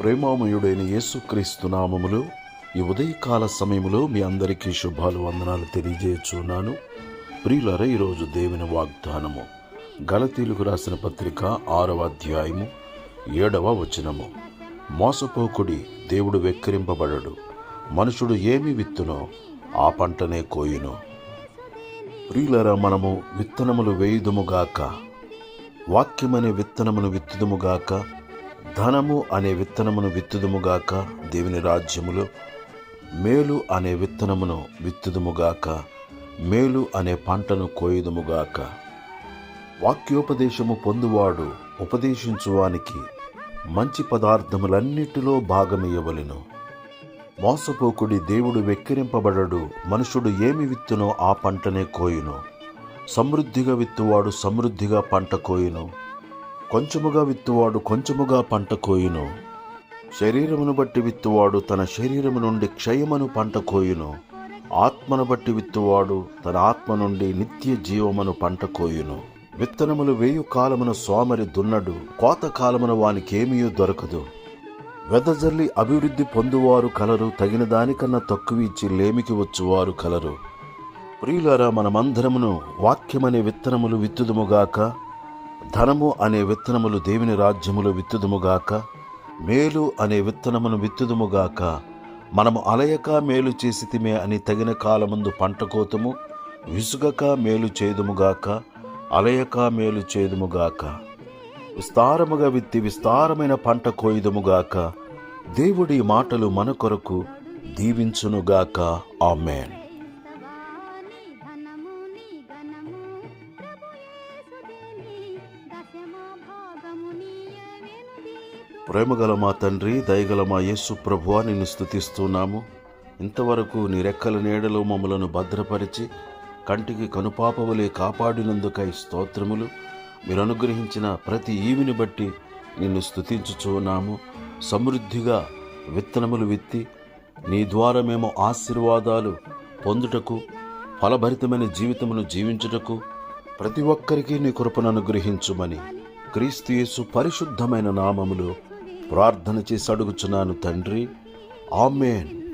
ప్రేమామయుడైన యేసుక్రీస్తు నామములు ఈ ఉదయకాల సమయములో మీ అందరికీ శుభాలు వందనాలు తెలియజేస్తున్నాను ప్రియులర ఈరోజు దేవుని వాగ్దానము గలతీలకు రాసిన పత్రిక ఆరవ అధ్యాయము ఏడవ వచనము. మోసపోకుడి దేవుడు వెక్కిరింపబడడు మనుషుడు ఏమి విత్తునో ఆ పంటనే కోయును. ప్రియులర మనము విత్తనములు వేయుదుముగాక వాక్యమనే విత్తనమును విత్తుదుముగాక ధనము అనే విత్తనమును విత్తుదుముగాక దేవుని రాజ్యములో. మేలు అనే విత్తనమును విత్తుదుముగాక మేలు అనే పంటను కోయుదుముగాక. వాక్యోపదేశము పొందువాడు ఉపదేశించువానికి మంచి పదార్థములన్నిటిలో భాగమియ్యవలెను మోసపోకుడి దేవుడు వెక్కిరింపబడడు మనుషుడు ఏమి విత్తునో ఆ పంటనే కోయును. సమృద్ధిగా విత్తువాడు సమృద్ధిగా పంట కోయును. కొంచెముగా విత్తువాడు కొంచెముగా పంట కోయును. శరీరమును బట్టి విత్తువాడు తన శరీరము నుండి క్షయమును పంట కోయును. ఆత్మను బట్టి విత్తువాడు తన ఆత్మ నుండి నిత్య జీవమును పంట కోయును. విత్తనములు వేయు కాలమున సోమరి దున్నడు కోత కాలమున వానికేమీయూ దొరకదు. వెదజల్లి అభివృద్ధి పొందువారు కలరు తగిన దానికన్నా తక్కువ ఇచ్చి లేమికి వచ్చువారు కలరు. ప్రియులారా మనమందరమును వాక్యమనే విత్తనములు విత్తుదుముగాక ధనము అనే విత్తనములు దేవుని రాజ్యములో విత్తుదుముగాక మేలు అనే విత్తనమును విత్తుదుముగాక మనము అలయక మేలు చేసితిమే అని తగిన కాలముందు పంట కోతము విసుగక మేలు చేదుముగాక అలయక మేలు చేదుముగాక విస్తారముగా విత్తి విస్తారమైన పంట కోయుదుముగాక దేవుడి మాటలు మన కొరకు దీవించునుగాక ఆమెన్. ప్రేమగల మా తండ్రి దయగల మా యేసు ప్రభువా నిన్ను స్థుతిస్తున్నాము ఇంతవరకు నీ రెక్కల నీడలో మమ్మలను భద్రపరిచి కంటికి కనుపాపవలే కాపాడినందుకై స్తోత్రములు. మీరు అనుగ్రహించిన ప్రతి ఈవిని బట్టి నిన్ను స్థుతించుచున్నాము సమృద్ధిగా విత్తనములు విత్తి నీ ద్వారా మేము ఆశీర్వాదాలు పొందుటకు ఫలభరితమైన జీవితమును జీవించుటకు ప్రతి ఒక్కరికి నీ కృపను అనుగ్రహించుమని క్రీస్తు యేసు పరిశుద్ధమైన నామములు ప్రార్థన చేసి అడుగుచున్నాను తండ్రి. ఆమెన్.